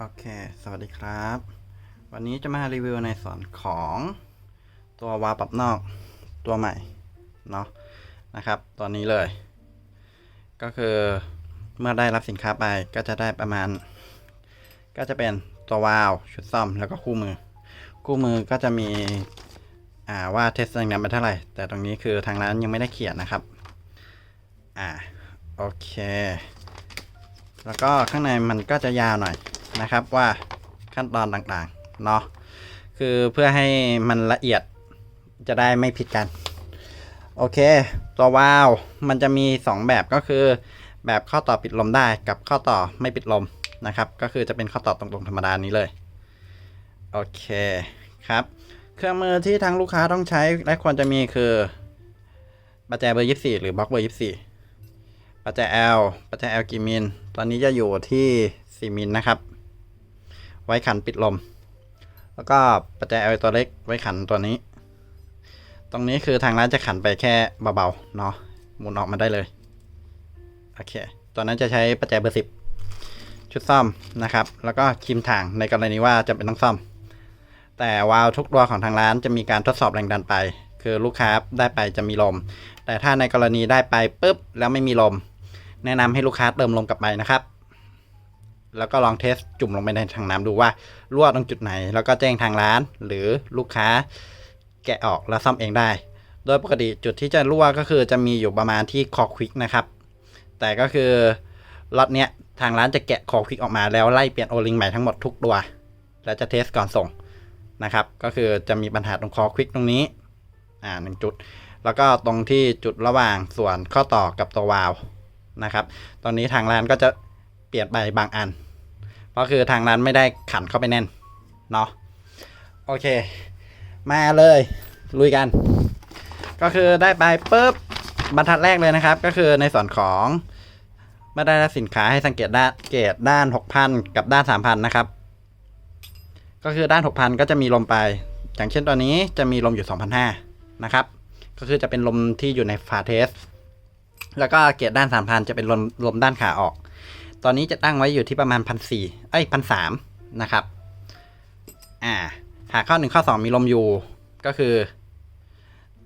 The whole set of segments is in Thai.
โอเค สวัสดีครับ วันนี้จะมารีวิวในส่วนของตัววาปรับนอกตัวใหม่ เนาะนะครับตัวนี้เลย ก็คือเมื่อได้รับสินค้าไปก็จะได้ประมาณ ก็จะเป็นตัววาวชุดซ่อมแล้วก็คู่มือ คู่มือก็จะมีอ่าว่าเทสแรงดันไปเท่าไหร่ แต่ตรงนี้คือทางร้านยังไม่ได้เขียนนะครับ อ่าโอเค แล้วก็ข้างในมันก็จะยาวหน่อย นะครับว่าขั้นตอนต่างๆเนาะคือเพื่อให้มันละเอียดจะได้ไม่ผิดกัน โอเค ตัววาล์วมันจะมี 2 แบบก็คือ แบบข้อต่อปิดลมได้กับข้อต่อไม่ปิดลมนะครับ ก็คือจะเป็นข้อต่อตรงๆธรรมดานี้เลย โอเคครับ เครื่องมือที่ทางลูกค้าต้องใช้และควรจะมีคือประแจเบอร์ 24 หรือบล็อกเบอร์ 24ปัจจัย L ปัจจัย L กี่มิล ตอนนี้จะอยู่ที่ 4 มิลนะครับ ไว้ขันปิดลม แล้วก็ปัจจัย L ตัวเล็กไว้ขันตัวนี้ ตรงนี้คือทางร้านจะขันไปแค่เบาๆเนาะหมุนออกมาได้เลยโอเคตัวนั้นจะใช้ปัจจัยเบอร์10ชุดซ่อมนะครับ แล้วก็ครีมถ่างในกรณีว่าจะเป็นต้องซ่อม แต่วาล์วทุกตัวของทางร้านจะมีการทดสอบแรงดันไป คือลูกค้าได้ไปจะมีลม แต่ถ้าในกรณีได้ไปปุ๊บแล้วไม่มีลม แนะนำให้ลูกค้าเติมลมกลับไปนะครับ แล้วก็ลองเทสจุ่มลงไปในถังน้ำดูว่ารั่วตรงจุดไหน แล้วก็แจ้งทางร้าน หรือลูกค้าแกะออกแล้วซ่อมเองได้ โดยปกติจุดที่จะรั่วก็คือจะมีอยู่ประมาณที่คอควิกนะครับ แต่ก็คือล็อตเนี้ยทางร้านจะแกะคอควิกออกมาแล้วไล่เปลี่ยนโอลิงใหม่ทั้งหมดทุกตัว แล้วจะเทสก่อนส่งนะครับ ก็คือจะมีปัญหาตรงคอควิกตรงนี้ อ่าหนึ่งจุด แล้วก็ตรงที่จุดระหว่างส่วนข้อต่อกับตัววาล์วนะครับ ตอนนี้ทางร้านก็จะเปลี่ยนไปบางอัน เพราะคือทางร้านไม่ได้ขันเข้าไปแน่น เนาะโอเค มาเลย ลุยกัน ก็คือได้ไปปุ๊บบรรทัดแรกเลยนะครับ ก็คือในส่วนของเมื่อได้รับสินค้าให้สังเกตด้านเกตด้าน 6,000 กับด้าน 3,000 นะครับ ก็คือด้าน 6,000 ก็จะมีลมไป อย่างเช่นตัวนี้จะมีลมอยู่ 2,500 นะครับ ก็คือจะเป็นลมที่อยู่ในฝาเทส แล้วก็เกรดด้านสามพันจะเป็นลมลมด้านขาออก ตอนนี้จะตั้งไว้อยู่ที่ประมาณพันสี่เอ้ยพันสามนะครับ อ่า หากข้อหนึ่งข้อสองมีลมอยู่ ก็คือ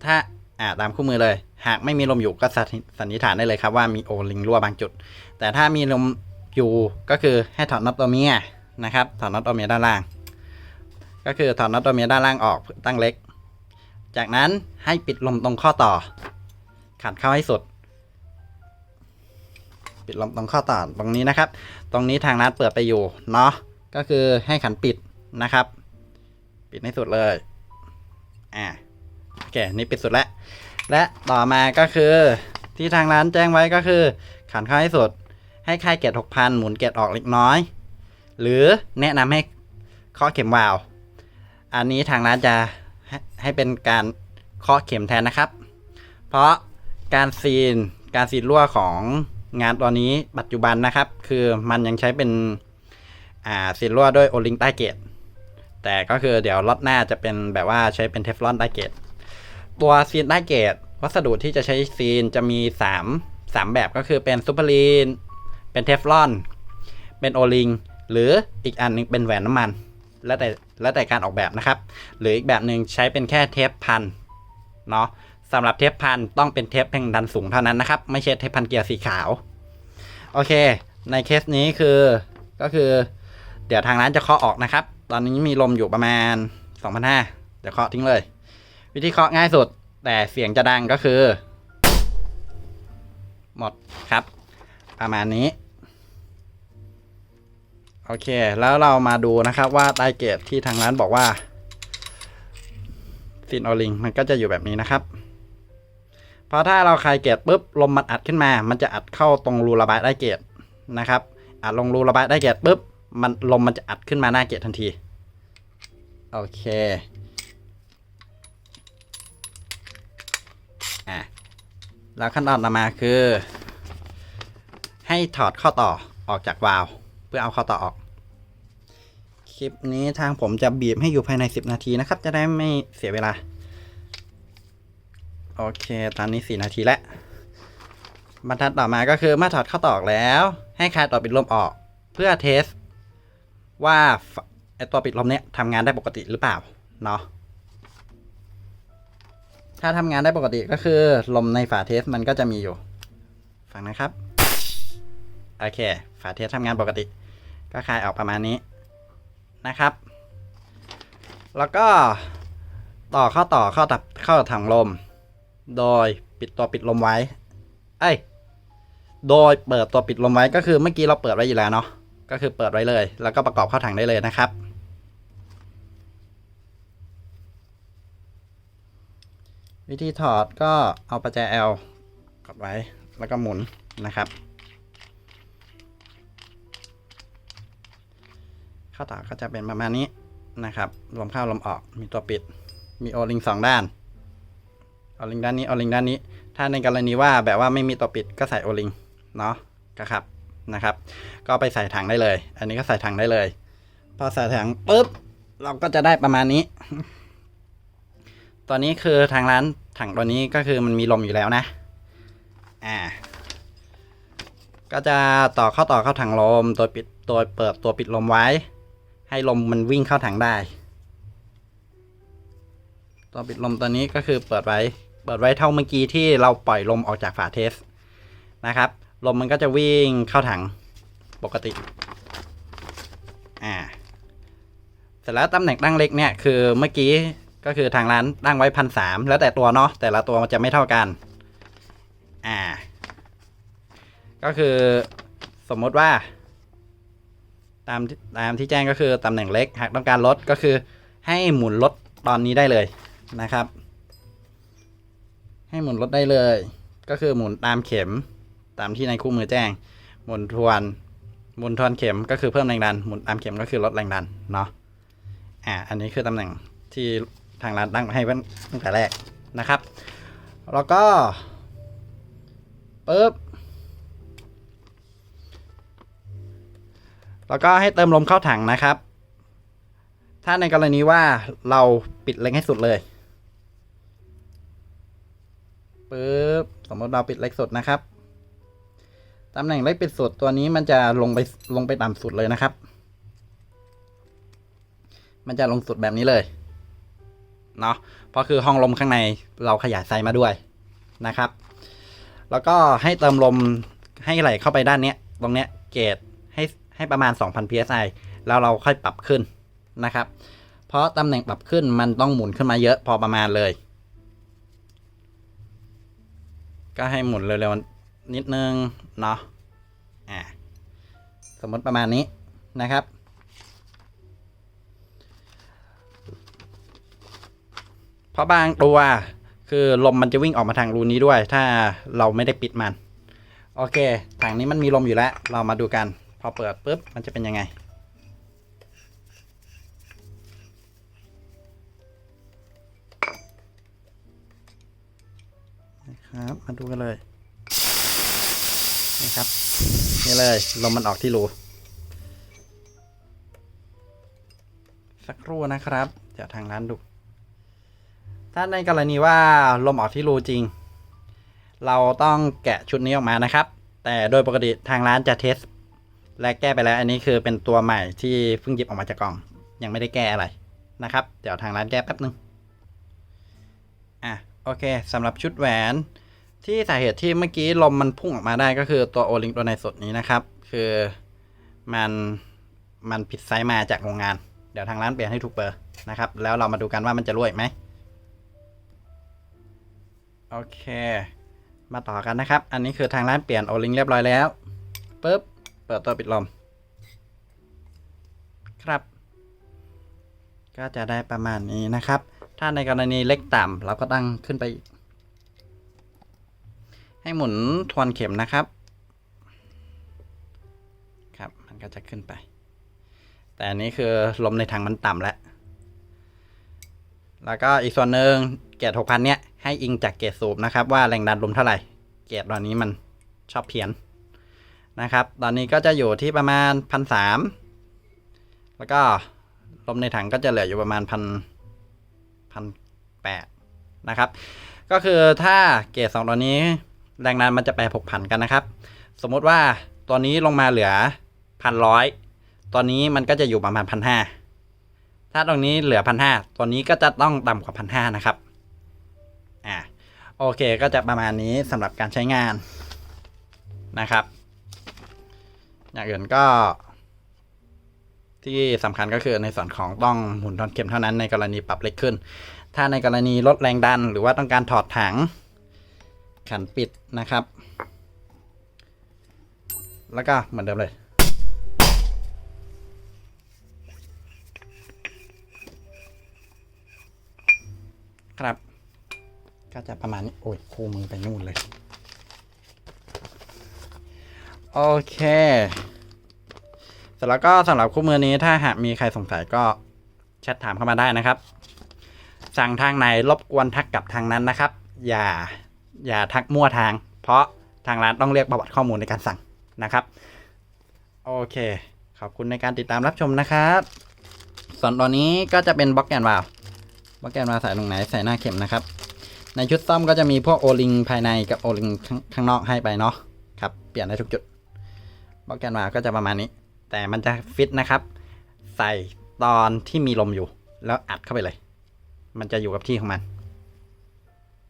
ถ้า อ่า ตามคู่มือเลย หากไม่มีลมอยู่ก็สันนิษฐานได้เลยครับว่ามีโอลิงรั่วบางจุด แต่ถ้ามีลมอยู่ก็คือให้ถอดน็อตตัวเมียนะครับ ถอดน็อตตัวเมียด้านล่าง ก็คือถอดน็อตตัวเมียด้านล่างออกตั้งเล็ก จากนั้นให้ปิดลมตรงข้อต่อ ขันเข้าให้สุด ปิดลมตรงข้อต่อตรงนี้นะครับ ตรงนี้ทางร้านเปิดไปอยู่เนาะก็คือให้ขันปิดนะครับ ปิดให้สุดเลยอ่าโอเคนี่ปิดสุดแล้วและต่อมาก็คือที่ทางร้านแจ้งไว้ก็คือ ขันเข้าให้สุด ให้คลายเกตหกพันหมุนเกตออกเล็กน้อย หรือแนะนำให้เคาะเข็มวาล์วอันนี้ทางร้านจะใหให้เป็นการเคาะเข็มแทนนะครับ เพราะการซีนการซีนรั่วของ งานตัวนี้ปัจจุบันนะครับ คือมันยังใช้เป็นอ่าซีนรั่วด้วยโอลิงใต้เกตแต่ก็คือเดี๋ยวล็อตหน้าจะเป็นแบบว่าใช้เป็นเทฟลอนใต้เกตตัวซีนใต้เกตวัสดุที่จะใช้ซีนจะมี 3 3 แบบก็คือเป็นซูเปอร์ลีนเป็นเทฟลอน เป็นโอลิงหรืออีกอันหนึงเป็นแหวนน้ำมัน แล้วแต่แล้วแต่การออกแบบนะครับ หรืออีกแบบหนึ่งใช้เป็นแค่เทปพันเนาะ สำหรับเทปพันต้องเป็นเทปแรงดันสูงเท่านั้นนะครับ ไม่ใช่เทปพันเกียร์สีขาว โอเค ในเคสนี้คือก็คือ เดี๋ยวทางร้านจะเคาะออกนะครับ ตอนนี้มีลมอยู่ประมาณ2,500เดี๋ยวเคาะทิ้งเลย วิธีเคาะง่ายสุด แต่เสียงจะดังก็คือ หมดครับ ประมาณนี้ โอเค แล้วเรามาดูนะครับว่าไดเกตที่ทางร้านบอกว่าซินโอลิงมันก็จะอยู่แบบนี้นะครับ เพราะถ้าเราคลายเกตปุ๊บลมมันอัดขึ้นมา มันจะอัดเข้าตรงรูระบายได้เกตนะครับอัดลงรูระบายได้เกตปุ๊บมันลมมันจะอัดขึ้นมาหน้าเกตทันที โอเคอะแล้วขั้นตอนต่อมาคือ ให้ถอดข้อต่อออกจากวาล์วเพื่อเอาข้อต่อออก คลิปนี้ทางผมจะบีบให้อยู่ภายใน 10 นาทีนะครับ จะได้ไม่เสียเวลา โอเค ตอนนี้ 4 นาทีแล้ว บรรทัดต่อมาก็คือเมื่อถอดเข้อต่อกแล้ว ให้คลายต่อปิดลมออก เพื่อเทส ว่าไอตัวปิดลมเนี้ยทำงานได้ปกติหรือเปล่า เนาะถ้าทำงานได้ปกติก็คือ ลมในฝาเทสมันก็จะมีอยู่ ฟังนะครับ โอเค ฝาเทสทำงานปกติ ก็คลายออกประมาณนี้นะครับ แล้วก็ต่อเข้าต่อเข้าตับเข้าถังลม โดยปิดตัวปิดลมไว้ เอ้ย โดยเปิดตัวปิดลมไว้ก็คือเมื่อกี้เราเปิดไว้อยู่แล้วเนาะ ก็คือเปิดไว้เลย แล้วก็ประกอบเข้าถังได้เลยนะครับ วิธีถอดก็เอาประแจ L กดไว้ แล้วก็หมุนนะครับ เข้าต่อก็จะเป็นประมาณนี้นะครับ ลมเข้าลมออก มีตัวปิด มีโอลิงสองด้าน โอลิงด้านนี้โอลิงด้านนี้ ถ้าในกรณีว่าแบบว่าไม่มีตัวปิดก็ใส่โอลิงเนาะก็ครับนะครับ ก็ไปใส่ถังได้เลย อันนี้ก็ใส่ถังได้เลย พอใส่ถังปุ๊บเราก็จะได้ประมาณนี้ ตอนนี้คือทางร้านถังตัวนี้ก็คือมันมีลมอยู่แล้วนะ อ่า ก็จะต่อเข้าต่อเข้าถังลมตัวปิดตัวเปิดตัวปิดลมไว้ ให้ลมมันวิ่งเข้าถังได้ ตัวปิดลมตัวนี้ก็คือเปิดไว้ เปิดไว้เท่าเมื่อกี้ที่เราปล่อยลมออกจากฝาเทสนะครับ ลมมันก็จะวิ่งเข้าถังปกติ อ่า เสร็จแล้วตำแหน่งตั้งเล็กเนี่ยคือเมื่อกี้ก็คือทางร้านตั้งไว้พันสามแล้วแต่ตัวเนาะแต่ละตัวมันจะไม่เท่ากัน อ่า ก็คือสมมติว่า ตามตามที่แจ้งก็คือตำแหน่งเล็กหากต้องการลดก็คือให้หมุนลดตอนนี้ได้เลยนะครับ ให้หมุนลดได้เลย ก็คือหมุนตามเข็มตามที่ในคู่มือแจ้ง หมุนทวนหมุนทวนเข็มก็คือเพิ่มแรงดัน หมุนตามเข็มก็คือลดแรงดันเนาะอ่าอันนี้คือตำแหน่งที่ทางร้านตั้งให้ไว้ตั้งแต่แรกนะครับ แล้วก็ปึ๊บแล้วก็ให้เติมลมเข้าถังนะครับ ถ้าในกรณีว่าเราปิดเล็กให้สุดเลย ปึ๊บสมมติเราปิดเล็กสุดนะครับตำแหน่งเล็กปิดสุดตัวนี้มันจะลงไปลงไปต่ำสุดเลยนะครับ มันจะลงสุดแบบนี้เลยเนาะเพราะคือห้องลมข้างในเราขยายไซส์มาด้วยนะครับ แล้วก็ให้เติมลมให้ไหลเข้าไปด้านเนี้ย ตรงเนี้ยเกจให้ให้ประมาณ 2,000 psi แล้วเราค่อยปรับขึ้นนะครับ เพราะตำแหน่งปรับขึ้นมันต้องหมุนขึ้นมาเยอะพอประมาณเลย ก็ให้หมุนเร็วๆนิดนึงเนาะอ่าสมมติประมาณนี้นะครับ เพราะบางตัวคือลมมันจะวิ่งออกมาทางรูนี้ด้วย ถ้าเราไม่ได้ปิดมัน โอเคถังนี้มันมีลมอยู่แล้ว เรามาดูกัน พอเปิดปุ๊บมันจะเป็นยังไง ครับ มาดูกันเลยนี่ครับนี่เลยลมมันออกที่รูสักครู่นะครับเดี๋ยวทางร้านดู ถ้าในกรณีว่าลมออกที่รูจริง เราต้องแกะชุดนี้ออกมานะครับ แต่โดยปกติทางร้านจะเทส และแก้ไปแล้ว อันนี้คือเป็นตัวใหม่ที่เพิ่งหยิบออกมาจากกล่อง ยังไม่ได้แก้อะไรนะครับ เดี๋ยวทางร้านแก้แป๊บนึงอะ โอเคสำหรับชุดแหวนที่สาเหตุที่เมื่อกี้ลมมันพุ่งออกมาได้ก็คือตัวโอลิงตัวในสุดนี้นะครับ คือมันมันผิดไซส์มาจากโรงงาน เดี๋ยวทางร้านเปลี่ยนให้ถูกเบอร์นะครับ แล้วเรามาดูกันว่ามันจะรั่วอีกไหมโอเค มาต่อกันนะครับ อันนี้คือทางร้านเปลี่ยนโอลิงเรียบร้อยแล้วปุ๊บเปิดตัวปิดลม ครับ ก็จะได้ประมาณนี้นะครับ ถ้าในกรณีเล็กต่ำเราก็ตั้งขึ้นไป ให้หมุนทวนเข็มนะครับ ครับมันก็จะขึ้นไป แต่อันนี้คือลมในถังมันต่ำแล้ว แล้วก็อีกส่วนหนึ่งเกรด6,000เนี้ยให้อิงจากเกรดสูบนะครับ ว่าแรงดันลมเท่าไหร่ เกรดตอนนี้มันชอบเพี้ยนนะครับ ตอนนี้ก็จะอยู่ที่ประมาณพันสามแล้วก็ลมในถังก็จะเหลืออยู่ประมาณพันันแปดนะครับ ก็คือถ้าเกรดสองตัวนี้ แรงดันมันจะแปรผกผันกันนะครับ สมมติว่าตัวนี้ลงมาเหลือพันร้อยตอนนี้มันก็จะอยู่ประมาณพันห้าถ้าตรงนี้เหลือพันห้าตัวนี้ก็จะต้องต่ำกว่าพันห้านะครับ อ่าโอเคก็จะประมาณนี้สำหรับการใช้งานนะครับ อย่างอื่นก็ ที่สำคัญก็คือในส่วนของต้องหมุนทอนเข็มเท่านั้นในกรณีปรับเล็กขึ้น ถ้าในกรณีลดแรงดัน หรือว่าต้องการถอดถัง ขันปิดนะครับ แล้วก็เหมือนเดิมเลยครับ ก็จะประมาณนี้ โอ้ยคู่มือไปนู่นเลย โอเค เสร็จแล้วก็สำหรับคู่มือนี้ถ้าหากมีใครสงสัยก็แชทถามเข้ามาได้นะครับ สั่งทางไหนรบกวนทักกลับทางนั้นนะครับ อย่าอย่าทักมั่วทาง เพราะทางร้านต้องเรียกประวัติข้อมูลในการสั่งนะครับ โอเค ขอบคุณในการติดตามรับชมนะครับส่วนตัวนี้ก็จะเป็นบล็อกแกนวาลวบล็อกแกนวาลวใส่ตรงไหนใส่หน้าเข็มนะครับ ในชุดซ่อมก็จะมีพวกโอลิงภายในกับโอลิงข้างนอกให้ไปเนาะครับเปลี่ยนได้ทุกจุดบล็อกแกนวาลวก็จะประมาณนี้ แต่มันจะฟิตนะครับ ใส่ตอนที่มีลมอยู่ แล้วอัดเข้าไปเลย มันจะอยู่กับที่ของมัน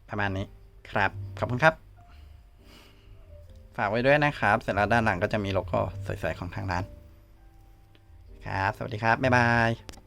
ประมาณนี้ครับ ขอบคุณครับ ฝากไว้ด้วยนะครับ เสร็จแล้วด้านหลังก็จะมีโลโก้สวยๆของทางร้าน ครับ สวัสดีครับ บ๊ายบาย